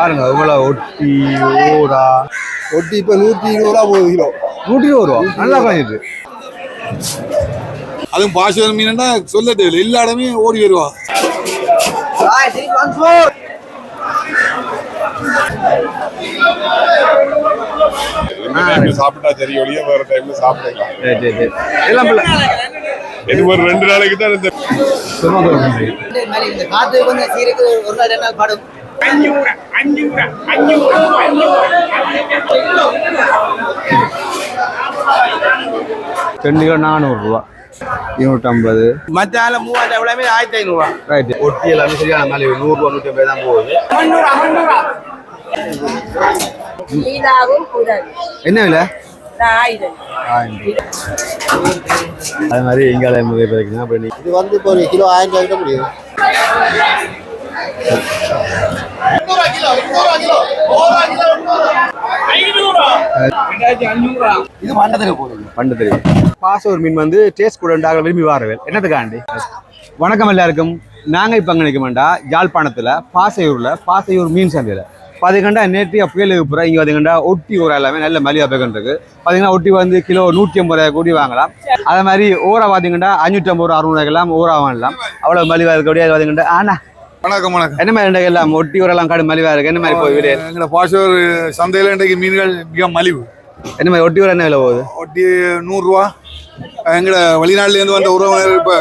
பாருங்க இவ்வளோ ஒட்டி ஓரா ஒட்டி இப்போ நூற்றி இருபது ரூபா போகுது கிலோ. நூற்றி இருபது ரூபா? நல்லா குறைஞ்சிட்டு அதுவும் பாசுவரம் மீனா சொல்ல தேவையில்லை. எல்லா இடமே ஓடி வருவா. சாப்பிட்டா சரி ஒழிய வேற டைம்ல சாப்பிடலாம் சரி சரி சரி. எல்லாம் பிள்ளை. இது ஒரு ரெண்டு நாளைக்கு தான் இந்த சுமந்து இந்த காத்து கொஞ்சம் சீருக்கு ஒரு நாள் ரெண்டு நாள் பாடும். ரெண்டு கிலோ நானூறுரூவா. இருநூற்றம்பது. மச்சால மூவாயிரம் எவ்வளவுமே ஆயிரத்தி ஐநூறுரூவா ரைட்டு ஒட்டி எல்லாமே சரியான மலிவு நூறுரூவா நூற்றி ஐம்பது தான் போகுது. என்ன விலை? ஆயிரம். அது மாதிரி நீ இது வந்து இப்போ ஒரு கிலோ ஆயிரம் ரூபாய் முடியும். இது மண்டத்தில் போகுது பாசூர் மீன் வந்து டேஸ்ட் கூட விரும்பி வாரவேல். என்னத்துக்காண்டி? வணக்கம் எல்லாருக்கும். நாங்கள் இப்போ அங்கே நிற்கமாண்டா யாழ்ப்பாணத்தில் பாசையூரில் பாசையூர் மீன் சந்தையில். பார்த்தீங்கன்னா நேற்று புயலுக்கு புறம் இங்கே பார்த்தீங்கன்னா ஒட்டி ஊரா எல்லாமே நல்ல மலிவா பேக்கன் இருக்கு. பார்த்தீங்கன்னா ஒட்டி வந்து கிலோ நூற்றி ஐம்பது ரூபாய் கூடி வாங்கலாம். அதே மாதிரி ஓரா பார்த்தீங்கன்னா அஞ்சூற்றி ஐம்பது ரூபா அறுநூறுவாய்க்கெல்லாம் ஓரா வாங்கலாம். அவ்வளோ மலிவா இருக்கக்கூடிய பார்த்தீங்கன்னா ஆனா வணக்கம் வணக்கம். என்ன மாதிரி எல்லாம்? ஒட்டி ஊரெல்லாம் காடு மலிவா இருக்கு. என்ன மாதிரி போய் விலை எங்களோட பாசுவர் சந்தையில் இன்றைக்கு மீன்கள் மிக மலிவு. என்ன மாதிரி ஒட்டி ஊர் என்ன விலை போகுது? ஒட்டி நூறுரூவா. எங்களோட வெளிநாட்டிலேருந்து வந்த உறவினர் இப்போ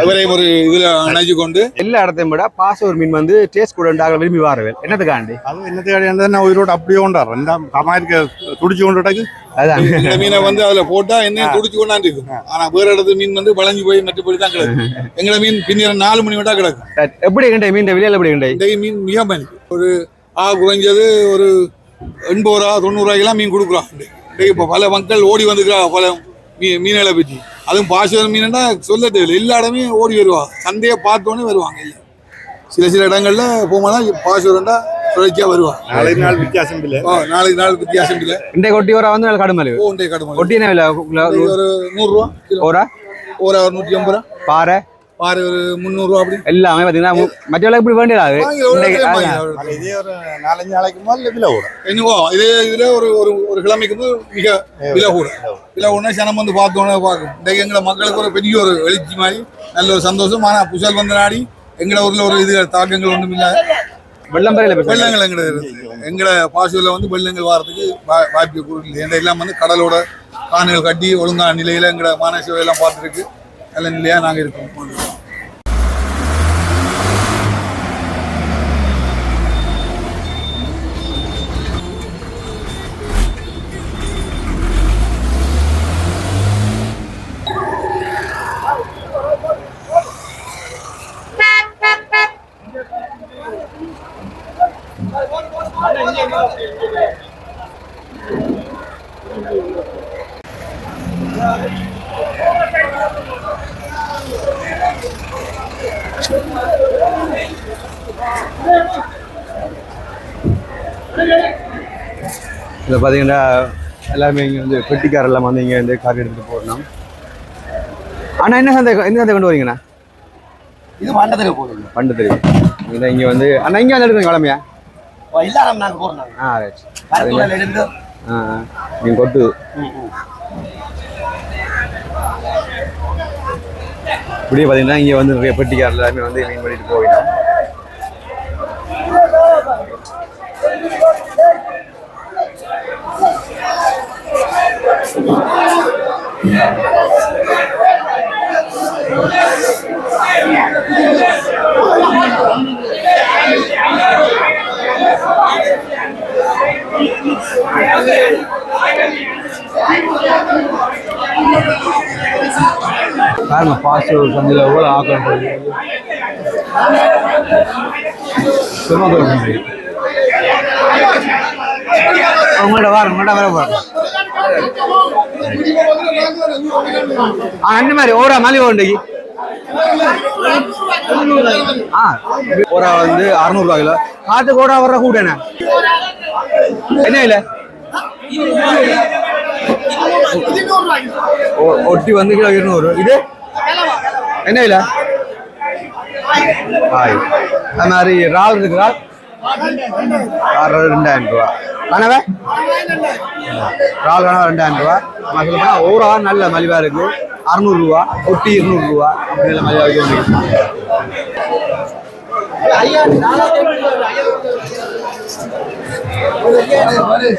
அவரை ஒரு இதில் அணைச்சு கொண்டு. எல்லா இடத்தையும் விட பாசூர் மீன் வந்து டேஸ்ட் கூட விரும்பி வாரவேல் என்னத்துக்காண்டி? அது என்னத்தை நான் உயிரோட அப்படியே கொண்டாடுறேன். ரெண்டாம் கமாரிக்க துடிச்சு கொண்டுட்டாக்கு. அதான். இந்த மீனை வந்து அதில் போட்டால் என்னையும் துடிச்சு கொண்டாந்து இருக்கும் ஆனால் வேறு இடத்து மீன் வந்து வளைஞ்சு போய் மற்றபடி தான் கிடக்கும் எங்களை மீன் பின்னிற நாலு மணி விட்டா கிடக்கும். எப்படி கண்டே மீன்? விலையில எப்படி கண்டே இன்றைக்கு மீன் மிக ஒரு ஆ குறைஞ்சது ஒரு எண்பது ரூபா தொண்ணூறுவாய்க்கெல்லாம் மீன் கொடுக்குறோம் இன்றைக்கு இப்போ பல மக்கள் ஓடி வந்துக்கிறா பல மீ மீன்களை பற்றி அதுவும் பாசுவரம் மீனா சொல்ல தேவையில்லை எல்லா இடமே ஓடி வருவா. சந்தையை பார்த்தோன்னே வருவாங்க இல்லை சில சில இடங்கள்ல போகும்போது பாசுவரண்டா தொடர்ச்சியாக வருவா. நாளைக்கு நாள் வித்தியாசம் இல்லை. ஓ நாளைக்கு நாள் வித்தியாசம் இல்லை. இந்த கொட்டி ஓரா வந்து கடுமலி ஓ இன்றைய கடுமை ஒட்டி என்ன விலை கிலோ நூ- ஒரு நூறுரூவா ஓரா ஒரு ஒரு நூற்றி ஐம்பது ரூபா. பாறை. பாரு ஒரு முந்நூறுரூவா அப்படி. எல்லாமே பாத்தீங்கன்னா மு- மற்ற விலை இப்படி வேண்டியது வாங்கி ஒரு இன்னைக்கு இடத்துல அதான். வாங்கி ஒரு இதே ஒரு நாலஞ்சு நாளைக்கு முதல்ல விலை ஓடும் என்னவோ இதே இதுல ஒரு ஒரு ஒரு கிழமைக்கு வந்து மிக விலை கூட. விலை கூட. சனம் வந்து பார்த்தோன்னே பார்க்கும். இன்றைக்கு எங்களை மக்களுக்கு ஒரு பெரிய ஒரு எழுச்சி மாதிரி நல்ல ஒரு சந்தோஷம். ஆனால் புசல் வந்து நாடி எங்களை ஊர்ல ஒரு இது தாக்கங்கள் ஒன்றும் இல்லை. வெள்ளம் வெள்ளங்கள் எங்களை எங்களை பாசுவில் வந்து வெள்ளங்கள் வாரத்துக்கு வாய்ப்பு கொடுக்கல ஏன்னா எல்லாம் வந்து கடலோட காணுகள் கட்டி ஒழுங்கான நிலையில எங்களை மாநகர எல்லாம் பார்த்துருக்கு. நல்ல நிலையா நாங்கள் இருக்கோம். இதில் பார்த்தீங்கன்னா எல்லாருமே இங்கே வந்து பெட்டிக்கார எல்லாம் வந்து இங்கே வந்து கார் எடுத்துகிட்டு போடணும் அண்ணா என்ன சந்தை எந்த சந்தை கொண்டு வரீங்கண்ணா? இது மண்டத்தில் போகுது பண்டு தெரியும் இங்கே வந்து அண்ணா இங்கே வந்து எடுக்கணும் கிளம்பியா இல்லாம நாங்கள் போடுறோம் ஆ ரைட் ஆ நீங்கள் கொட்டு இப்படியே பார்த்தீங்கன்னா இங்கே வந்து நிறைய பெட்டிக்காரர் எல்லாருமே வந்து மீன் பண்ணிட்டு போயிடும் பாருங்க பாஸ்டர் சந்தையில் எவ்வளோ ஆக்கம் போகுது சிவகங்கை சந்தை. வாரம் வர போகிறேன் அந்த மாதிரி ஓரா மலி உண்டைக்கு. ஆ. ஓரா வந்து அறநூறுவா கிலோ. காட்டுக்கு ஓரா வர்ற கூட என்ன? என்ன இல்லை ஒ- ஒட்டி வந்து கிலோ இருநூறு. இது? என்ன ஹாய் அது மாதிரி இறால் இருக்கு இறால் ரெண்டாயிரம் ரூபா. கனவே? இறால் கனவா ரெண்டாயிரம் ரூபா நம்ம சொல்ல போனால் ஓரா நல்ல மலிவாக இருக்கு. அறுநூறுவா ஒட்டி இருநூறுவா அப்படி நல்ல மலிவாக இருக்கு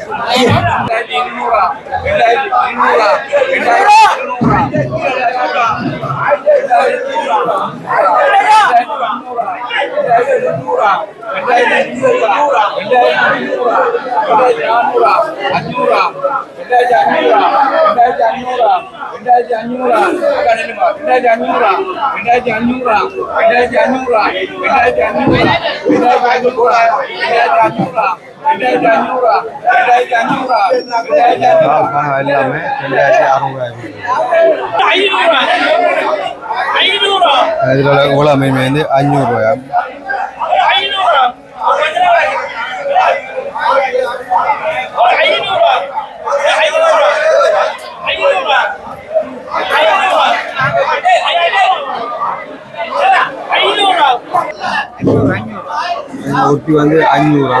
இறால் கனவா எல்லாமே ரெண்டாயிரத்தி அறுநூறுவாயிரம் இதில் உலக மீன் வந்து அஞ்சூறுரூவாயா ஒட்டி வந்து அஞ்சூறுரூவா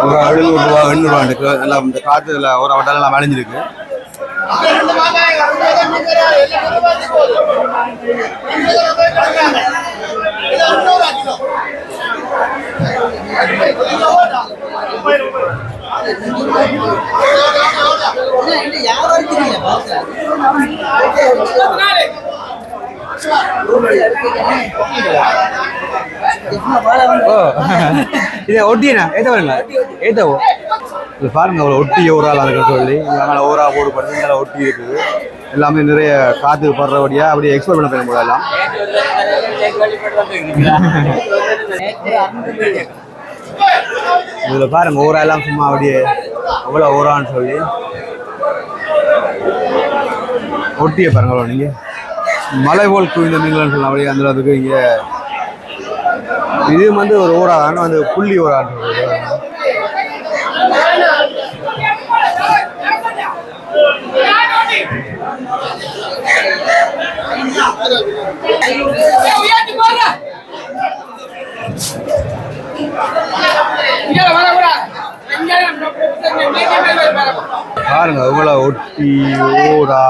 ஒரு எழுநூறுரூவா எண்ணூறுவா இருக்கு. நல்லா இந்த காற்றுல ஒரு வட்டம் எல்லாம் விளைஞ்சிருக்கு. ஓ. இதை ஒட்டினா ஏத்த வருங்க ஏத்தவோ? இது பாருங்க அவ்வளோ ஒட்டி ஓரால் இருக்க சொல்லி. இங்கே ஓரா போடு படுத்து ஒட்டி இருக்குது. எல்லாமே நிறைய காற்று படுறபடியா அப்படியே எக்ஸ்போர்ட் பண்ண போய் எல்லாம். இதில் பாருங்க ஊரா எல்லாம் சும்மா அப்படியே அவ்வளோ ஊரான்னு சொல்லி. ஒட்டிய பாருங்க அவ்வளோ நீங்கள் மலை போல் குவிந்த மீன்கள்னு சொல்லலாம் அப்படியே அந்த அளவுக்கு இங்கே இது வந்து ஒரு ஊரா வந்து புள்ளி ஊரான்னு பாருங்க இவ்வளவு ஒட்டி ஊரா.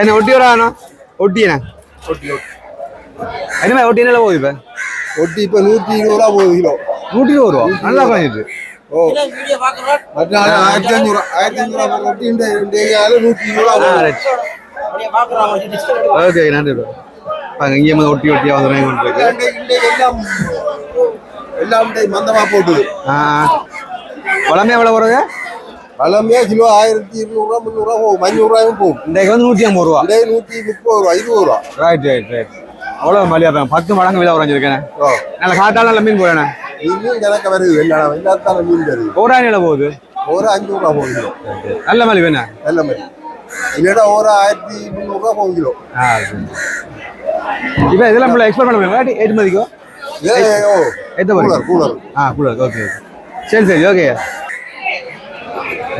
என்ன ஒட்டி வரானா ஒட்டியண்ணா என்ன மாதிரி ஒட்டி என்ன போகுது இப்போ ஒட்டி இப்போ நூற்றி இருபது ரூபா போகுது கிலோ நூற்றி இருபது ரூபா நல்லா குறைஞ்சிட்டு ஓ மற்ற ஆயிரத்தி அஞ்சூறு ஆயிரத்தி அஞ்சூறு ரூபா ஒட்டி இந்த நூற்றி இருபது ரூபா ஓகே நன்றி bro. பாருங்க இங்கே வந்து ஒட்டி ஒட்டியா வந்துடுறேன் இருக்கு இன்றைக்கு இன்றைக்கு எல்லாம் எல்லாம் மந்தமாக போட்டுது. ஆ குழம்பு எவ்வளோ வருது பழமையா கிலோ ஆயிரத்தி இருநூறுவா முந்நூறுவா போகும். அஞ்சூறுரூவாயும் போகும். இன்றைக்கு வந்து நூற்றி ஐம்பது ரூபா. இன்றைக்கு நூற்றி முப்பது ரூபா இருபது ரூபா. ரைட் ரைட் ரைட் அவ்வளோ மலியா பத்து மடங்கு விலை குறைஞ்சிருக்கேன் ஓ. நல்ல காட்டால நல்ல மீன் போறேண்ணே மீன் கணக்க வருது. வெள்ளாத்தான மீன் வருது. ஒரு நில போகுது. ஒரு அஞ்சு ரூபா போகும் கிலோ நல்ல மலி வேணா? நல்ல மாதிரி இல்லைன்னா ஒரு ஆயிரத்தி முந்நூறுரூவா போகும் கிலோ. ஆ இப்போ இதெல்லாம் நம்மள எக்ஸ்போர்ட் பண்ண முடியும்? ஏற்றுமதிக்கோ ஏ ஓ ஏற்ற கூலர் கூலர். ஆ கூலர். ஓகே சரி சரி ஓகே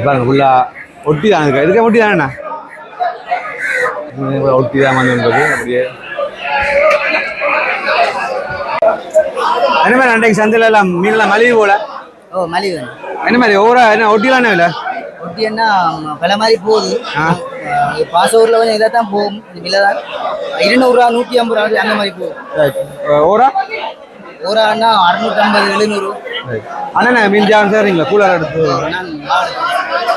பாருங்க ஃபுல்லா ஒட்டி தான் இருக்கு? இதுக்கே ஒட்டி தானேண்ணா ஒட்டி தான் வந்து அப்படியே. என்ன மாதிரி அன்றைக்கு சந்தையில எல்லாம் மீன்லாம் மலிவு போல? ஓ மலிவு என்ன மாதிரி ஒவ்வொரு என்ன ஒட்டிலாம் இல்லை? ஒட்டி என்ன பல மாதிரி போகுது. பாச ஊரில் கொஞ்சம் இதாக தான் போகும். விலை தான் இருநூறுவா நூற்றி ஐம்பது ரூபா அந்த மாதிரி போகும் ஓரா? ஆள்னா அறுநூற்றம்பது எழுநூறு. அண்ணா மீன் ஜான் சரிங்களா கூலர் எடுத்து நான் வாழை.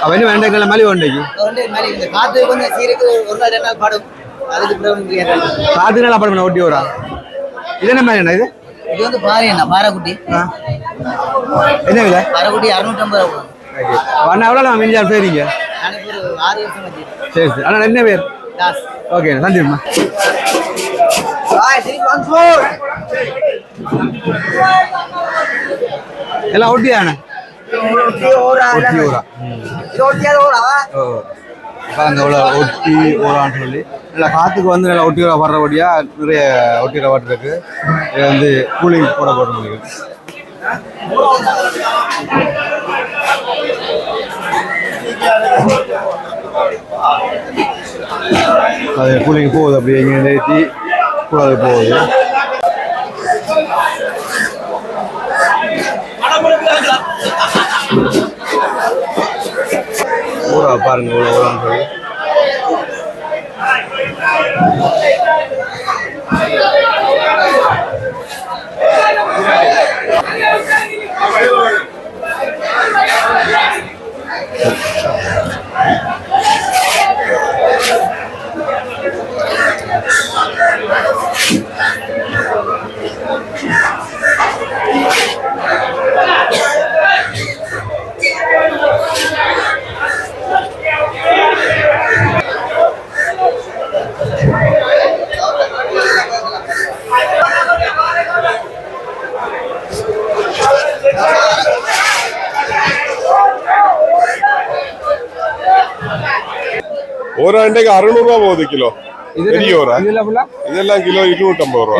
அவ என்ன வேண்டாங்கல்ல மலிவு வண்டைக்கு? வந்து இது மாதிரி இந்த காற்று கொஞ்சம் சீருக்கு ஒரு நாள் ரெண்டு நாள் படும். அதுக்கு பிறகு. காத்து நல்லா படம் ஒட்டி வரா இது என்ன மாதிரி என்ன இது? இது வந்து பாறை என்ன பாறைக்குட்டி. என்ன விலை? பாறைக்குட்டி அறுநூற்றம்பது ரூபா அண்ணா எவ்வளோ நான் மிஞ்சால் வச்சு சரி சரி. அண்ணா என்ன பேர்? ஓகே நன்றிம்மா எல்லாம் ஒட்டியாண்ணே ஒட்டி ஊரா எவ்வளோ ஒட்டி ஊரான்னு சொல்லி. நல்லா காற்றுக்கு வந்து நல்லா ஒட்டி ஊரா வர்றபடியா நிறைய ஒட்டி ஊரா வாட்டு இருக்கு. இது வந்து கூலிங் போட போட முடியும் அது கூலிங் போகுது அப்படியே இங்கே நிறுத்தி கூடாது போகுது ஊரா பாருங்க இவ்வளோ ஊரான்னு சொல்லி ஒரு அண்டைக்கு அறுநூறு ரூபா போகுது கிலோ பெரிய இதெல்லாம் கிலோ இருநூற்றம்பது ரூபா.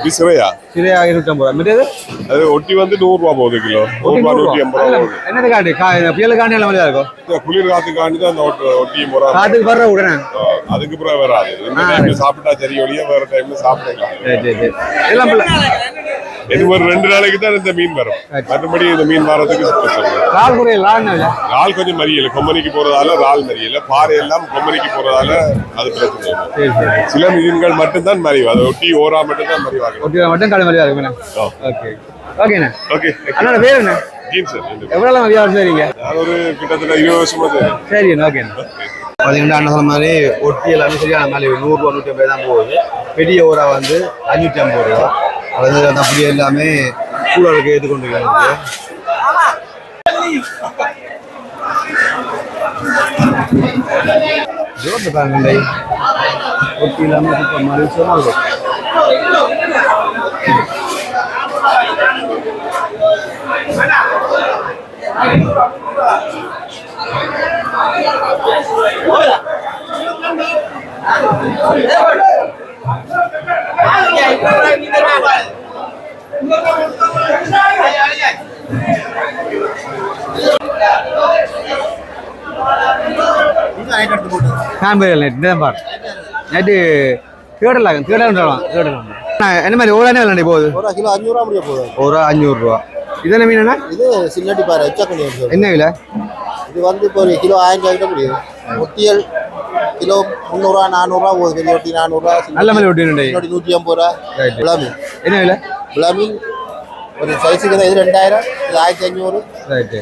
இது? சிறையா? சிறையா இருநூற்றம்பது ரூபா. மிட்டது அது ஒட்டி வந்து நூறு ரூபா போகுது கிலோ. நூறு ரூபா நூற்றி எண்பது ரூபா என்னது காட்டு? புயல் காண்டி எல்லாம் இருக்கும். குளிர் காத்துக்காண்டி தான் அந்த ஒட்டு- முறை காத்துக்கு வர்ற உடனே அதுக்கு பிறகு வராது. இந்த டைம்ல சாப்பிட்டா சரி ஒழிய வேற டைம்ல சாப்பிடலாம் எல்லாம் இது ஒரு ரெண்டு நாளைக்கு தான் இந்த மீன் வரும். மற்றபடி இந்த மீன் வரதுக்கு. கால் குறையில் இறால் கொஞ்சம் மறியல. கொம்மனிக்கு போறதால இறால் மறியல. பாறை எல்லாம் கொம்மனிக்கு போறதால அது பிரச்சனை இல்லை. சரி சரி சில மீன்கள் மட்டும்தான் மறிவு. அதை ஒட்டி ஓரா மட்டும்தான் மறிவாங்க. ஒட்டி மட்டும் கடை ஆ. ஓகே. ஓகேண்ணே ஓகே. அண்ணா பேர் என்ன? ஜீன் சார். எவ்வளோ வியாபாரம் செய்றீங்க? நான் ஒரு கிட்டத்தட்ட இருபது வருஷமா தெரியும் சரிண்ணே ஓகேண்ணே பார்த்தீங்கன்னா அண்ணன் சொன்ன மாதிரி ஒட்டி எல்லாமே சரியான மாதிரி நூறுரூவா நூற்றி ஐம்பது தான் போகுது. பெரிய ஊரா வந்து அஞ்சூற்றி ஐம்பது ரூபா. அது வந்து அந்த அப்படியே எல்லாமே கூலருக்கு ஏற்றுக்கொண்டு கொண்டு ஜோட்டு பாருங்க ஒட்டி இல்லாமல் சுத்த மாதிரி காம்பேரியல் நைட் இந்த பார் நைட்டு தேடலாம் தேடலாம் தேடலாம் என்ன மாதிரி ஒரு அண்ணன் விளாண்டி போகுது ஒரு கிலோ அஞ்சூறுவா முடிய போகுது ஒரு அஞ்சூறுரூவா இது என்ன மீன் என்ன இது சின்னடி பாரு எச்சக்கணி இருக்கு. என்ன விலை இது வந்து இப்போ ஒரு கிலோ ஆயிரம் ரூபாய்க்கு முடியும் ஒட்டியல் கிலோ முந்நூறுவா நானூறுரூவா போகுது பெரிய ஒட்டி நானூறுரூவா நல்ல மாதிரி ஒட்டி நூற்றி ஐம்பது ரூபா. விளாமி என்ன விலை? விளாமி ஒரு சைஸுக்கு இது ரெண்டாயிரம் இது ஆயிரத்தி அஞ்சூறு ரைட்டு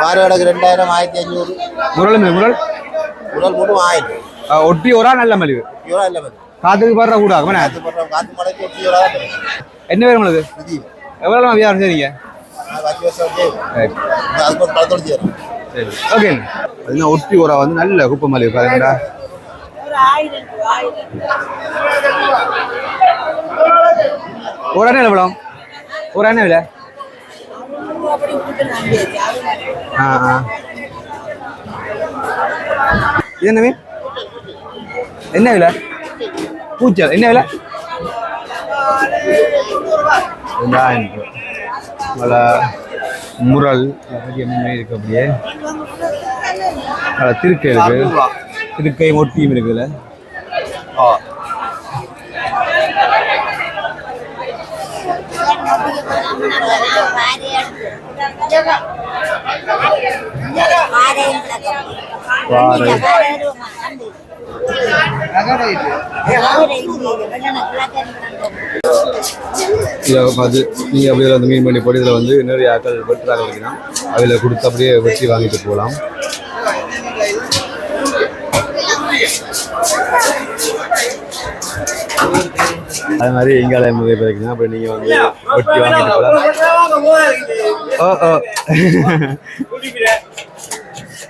பாறையோடக்கு ரெண்டாயிரம் ஆயிரத்தி அஞ்சூறு முரல்? முரல் உடல் மட்டும் ஆயிரம். ஒட்டி ஒரா நல்ல மலிவு. இருபது இல்லை வந்து காத்துக்கு படுற கூட காற்று மலைக்கு ஒட்டி கிடைக்கும் என்ன பேர் உங்களுக்கு? எவ்வளோ வியாபாரம் செய்றீங்க? அதுக்கு ஒரு பழத்தோடு சரி ஓகே அதுனா ஒட்டி ஒரா வந்து நல்ல குப்பை மலிவு பாருங்கடா ஒரு அண்ணன் எவ்வளோ ஒரு அண்ணன் விலை. ஆ ஆ. இது என்ன மீன்? என்ன விலை? பூச்சல். என்ன விலை? ரெண்டாயிரம். ரூபாய். முரல் இருக்கு அப்படியே? திருக்கை இருக்கு. திருக்கை மொட்டியும் இருக்குல்ல வாரை இதில் பார்த்து நீங்கள் அப்படியே அந்த மீன் பண்ணி போட்டு இதில் வந்து நிறைய ஆட்கள் வெட்டுறாங்க வைக்கலாம் அதில் கொடுத்து அப்படியே வெட்டி வாங்கிட்டு போகலாம். அது மாதிரி எங்கால முதல் இருக்குங்க அப்புறம் நீங்க வந்து ஒட்டி வாங்கிட்டு போலாம் ஓ ஓ.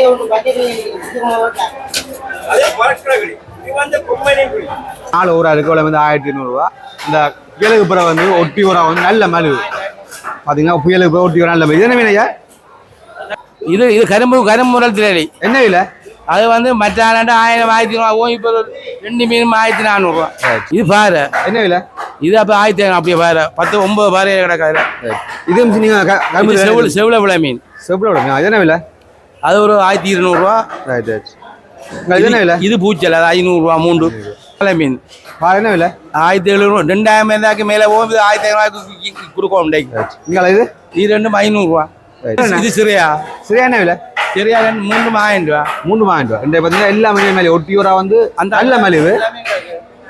மீன் பக்கெட் நாலு ஊரா இருக்கு வந்து ஆயிரத்தி ஐநூறுரூவா இந்த புயலுக்கு பிறகு வந்து ஒட்டி ஊரா வந்து நல்ல மலிவு பாத்தீங்கன்னா புயலுக்கு பிறகு ஒட்டி ஊரா நல்ல மலிவு என்ன மீன் ஐயா? இது இது கரும்பு கரும்பு முரல் திரளி என்ன விலை? அது வந்து மற்ற ஆயிரம் ஆயிரத்தி நூறு இப்போ ரெண்டு மீனும் ஆயிரத்தி நானூறுரூவா இது பாரு. என்ன விலை? இது அப்போ ஆயிரத்தி ஐநூறு அப்படியே பாரு பத்து ஒன்பது பாரு கிடக்காது இது நீங்க க- கரும்பு இது செவ்வளவு செவ்வளவு விலை மீன். இது என்ன விலை? அது ஒரு ஆயிரத்தி இருநூறுவா ரைட் என்ன விலை? இது பூச்சல் அது ஐநூறுரூவா மூன்று. விலை மீன். என்ன விலை? ஆயிரத்தி எழுநூறு ரெண்டாயிரம் இருந்தாக்கு மேலே போகும் இது ஆயிரத்தி ஐநூறுவாய்க்கு கொடுக்கும் இன்றைக்கு இது? இது ரெண்டும் ஐநூறுரூவா. இது சிறையா? சரியா என்ன விலை? சிறையா ரெண்டு மூன்று ஆயிரம் ரூபா. மூணு வாங்கிட்டு வா இந்த பார்த்தீங்கன்னா எல்லா மலிவு மேலே. ஒட்டி ஊரா வந்து அந்த நல்ல மலிவு.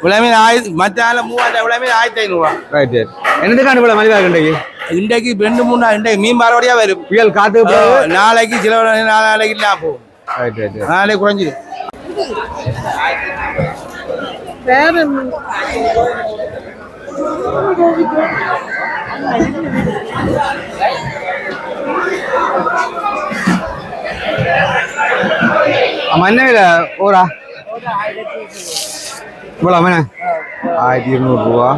விலை மீன் ஆயிரத்தி மற்ற ஆள் மூவாயிரம் விலை மீன் ஆயிரத்தி ஐநூறுரூவா ரைட் ரைட் என்னதுக்கான இவ்வளோ மலிவாக இன்றைக்கு? இன்றைக்கு ரெண்டு மூணு நாள் இன்றைக்கு மீன் மறுபடியா வரும். புயல் காத்து நாளைக்கு சில நாளைக்கு இல்லாம போகும். ரைட் ரைட் நாளைக்கு விலை? ஓரா இவ்வளோ என்ன ஆயிரத்தி இருநூறுபா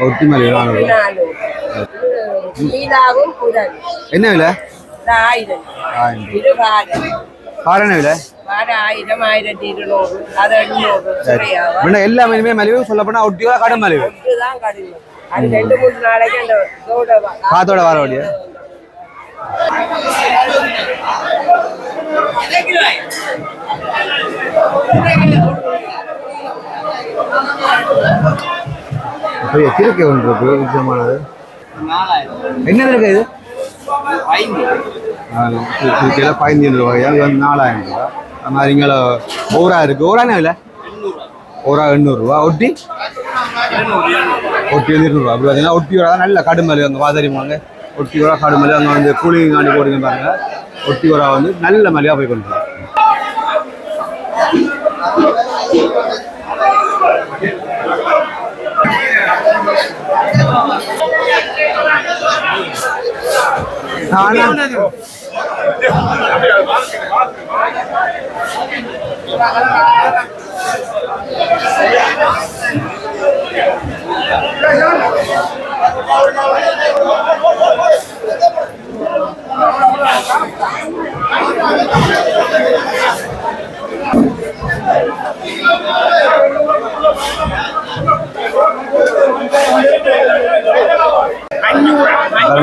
ஒட்டி மலிவு நானூறு என்ன விலை ஆயிரம் என்ன விலை ஆயிரம் ஆயிரத்தி இருநூறு அது எண்ணூறு எல்லா மீனுமே மலிவு சொல்ல போனால் ஒட்டி ஊரா கடும் மலிவு காத்தோட வர வழியா பெரிய திருக்கை ஒன்று இருக்கு? வித்தியமானது என்ன இருக்கு இது? திருக்கையில் பதினஞ்சு ரூபாய் இது வந்து நாலாயிரம் ரூபாய் அது மாதிரி இங்கே ஓரா இருக்கு. ஓரானே இல்லை ஓரா எண்ணூறுரூவா ஒட்டி? ஒட்டி வந்து இருநூறுவா அப்படி பார்த்தீங்கன்னா ஒட்டி வரா நல்ல கடுமலை அங்கே வாதறிமாங்க ஒட்டி உரா காடு கடுமலை அங்கே வந்து கூலிங் காண்டி போடுங்க பாருங்க ஒட்டி உரா வந்து நல்ல மலையாக போய் கொண்டு வரும்.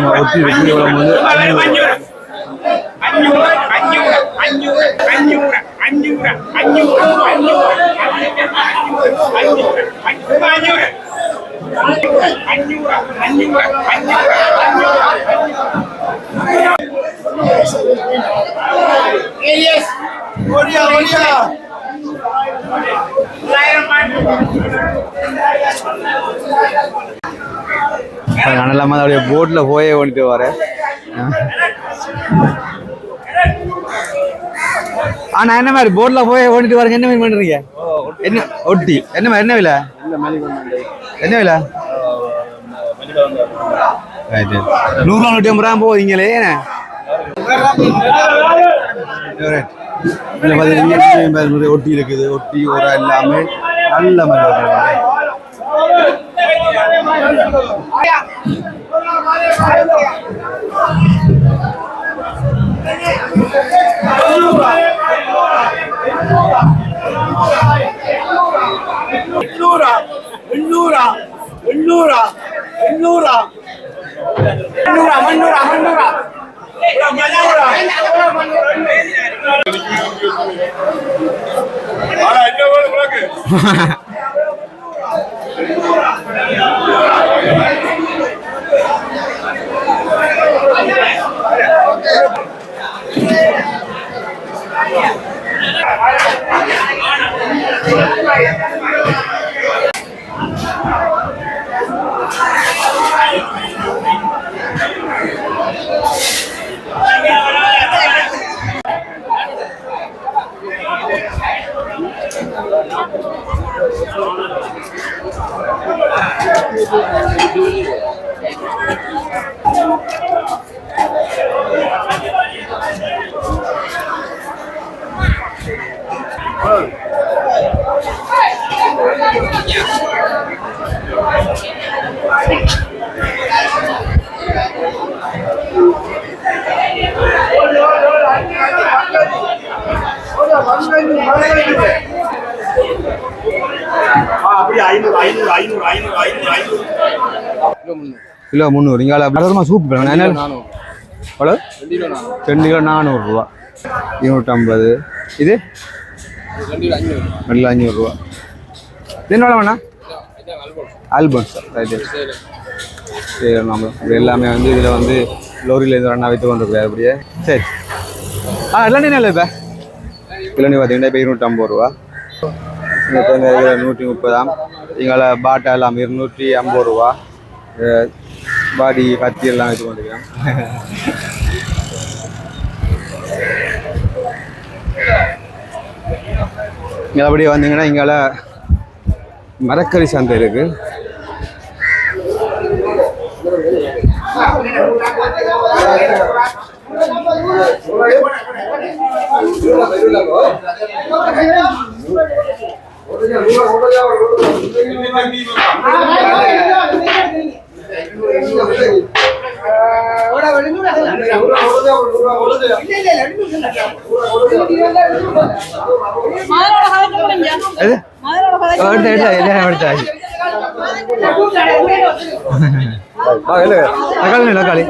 ஆனா பாருங்க, ஒட்டி இருக்கு இவ்வளவு வந்து ஐநூறு. நான் இல்லாம அப்படியே போட்ல போயே ஓடிட்டு வரேன். ஆனா என்ன மாதிரி போட்ல போய் ஓடிட்டு வரீங்க என்ன மாதிரி பண்றீங்க? என்ன ஒட்டி. என்ன மாதிரி என்ன விலை? என்ன விலை? Right, right. நூறுரூவா நூற்றி ஐம்பது ரூபா போவீங்களே ஒட்டி இருக்குது. ஒட்டி ஒரு எல்லாமே நல்ல மாதிரி எண்ணூறா எண்ணூறா எண்ணூறா எண்ணூறா. எண்ணூறா மண்ணூறா மண்ணூறா ஆனா என்ன வேணும் உனக்கு அப்படி ஐநூறு ஐநூறு ஐநூறு ஐநூறு ஐநூறு ஐநூறு கிலோ முந்நூறு. இங்கே பலதமாக சூப் பண்ணுங்க என்ன? எவ்வளோ ரெண்டு கிலோ நானூறுரூவா இருநூற்றம்பது. இது? ரெண்டு அஞ்சூறுரூவா இது என்ன வேணா? ஆல்பம் சார் ரைட்டு சரி நம்ம. இது எல்லாமே வந்து இதில் வந்து லோரியில் இருந்து ரெண்டா வைத்து கொண்டிருக்காரு அப்படியே. சரி. ஆ இளநீ இல்லை இப்போ? இளநீ பார்த்தீங்கன்னா இப்போ இருநூற்றம்பது ரூபா. நூற்றி முப்பதாம். இங்கே பாட்டா எல்லாம் இருநூற்றி ஐம்பது ரூபா. பாடி கத்தி எல்லாம் இது பண்ணிருக்கேன் இங்கே அப்படியே வந்தீங்கன்னா இங்கால மரக்கறி சந்தை இருக்கு ஒரு தக்காளி இல்லை, தக்காளி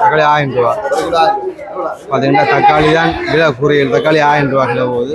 தக்காளி ஆயிரம் ரூபா பார்த்தீங்கன்னா தக்காளி தான் விலை குறையல் தக்காளி ஆயிரம் ரூபா கிலோ போகுது.